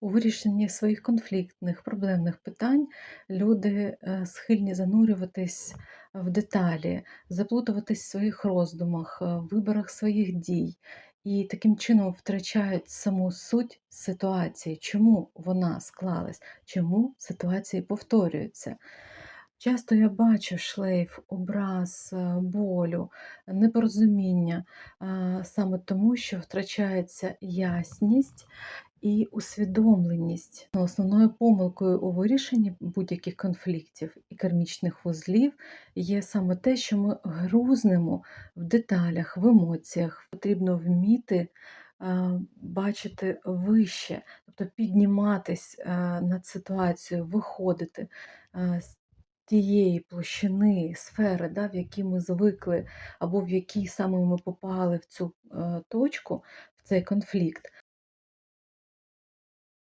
У вирішенні своїх конфліктних, проблемних питань люди е, схильні занурюватись в деталі, заплутуватись в своїх роздумах, в виборах своїх дій. І таким чином втрачають саму суть ситуації, чому вона склалась, чому ситуації повторюються. Часто я бачу шлейф, образ, е, болю, непорозуміння саме тому, що втрачається ясність і усвідомленість. Ну, Основною помилкою у вирішенні будь-яких конфліктів і кармічних вузлів є саме те, що ми грузнемо в деталях, в емоціях. Потрібно вміти бачити вище, тобто підніматись над ситуацією, виходити з тієї площини, сфери, да, в якій ми звикли, або в якій саме ми попали в цю е, точку, в цей конфлікт